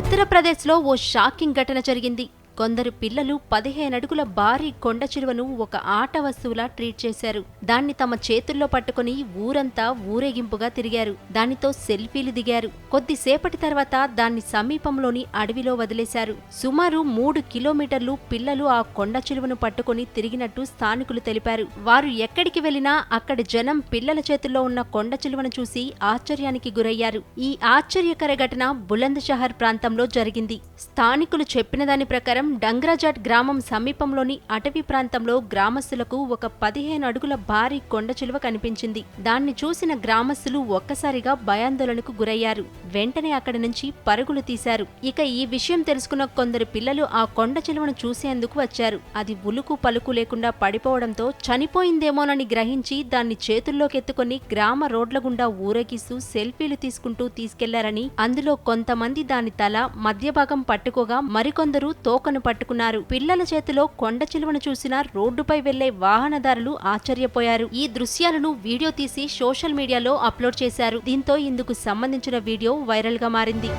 ఉత్తరప్రదేశ్లో ఓ షాకింగ్ ఘటన జరిగింది. కొందరు పిల్లలు పదిహేను అడుగుల భారీ కొండ చిలువను ఒక ఆట వస్తువులా ట్రీట్ చేశారు. దాన్ని తమ చేతుల్లో పట్టుకుని ఊరంతా ఊరేగింపుగా తిరిగారు. దానితో సెల్ఫీలు దిగారు. కొద్దిసేపటి తర్వాత దాన్ని సమీపంలోని అడవిలో వదిలేశారు. సుమారు మూడు కిలోమీటర్లు పిల్లలు ఆ కొండ చిలువను పట్టుకుని తిరిగినట్టు స్థానికులు తెలిపారు. వారు ఎక్కడికి వెళ్ళినా అక్కడి జనం పిల్లల చేతుల్లో ఉన్న కొండ చిలువను చూసి ఆశ్చర్యానికి గురయ్యారు. ఈ ఆశ్చర్యకర ఘటన బులంద్ షహర్ ప్రాంతంలో జరిగింది. స్థానికులు చెప్పిన దాని ప్రకారం డంగ్రాజాట్ గ్రామం సమీపంలోని అటవీ ప్రాంతంలో గ్రామస్తులకు ఒక పదిహేను అడుగుల భారీ కొండ చిలువ కనిపించింది. దాన్ని చూసిన గ్రామస్తులు ఒక్కసారిగా భయాందోళనకు గురయ్యారు. వెంటనే అక్కడి నుంచి పరుగులు తీశారు. ఇక ఈ విషయం తెలుసుకున్న కొందరు పిల్లలు ఆ కొండ చిలువను చూసేందుకు వచ్చారు. అది ఉలుకు పలుకు లేకుండా పడిపోవడంతో చనిపోయిందేమోనని గ్రహించి దాన్ని చేతుల్లోకెత్తుకొని గ్రామ రోడ్ల గుండా ఊరేగిస్తూ సెల్ఫీలు తీసుకుంటూ తీసుకెళ్ళారని అందులో కొంతమంది దాని తల మధ్య భాగం పట్టుకోగా మరికొందరు తోక తోకను పట్టుకున్నారు. పిల్లల చేతిలో కొండ చిలువను చూసిన రోడ్డుపై వెళ్ళే వాహనదారులు ఆశ్చర్యపోయారు. ఈ దృశ్యాలను వీడియో తీసి సోషల్ మీడియాలో అప్లోడ్ చేశారు. దీంతో ఇందుకు సంబంధించిన వీడియో వైరల్గా మారింది.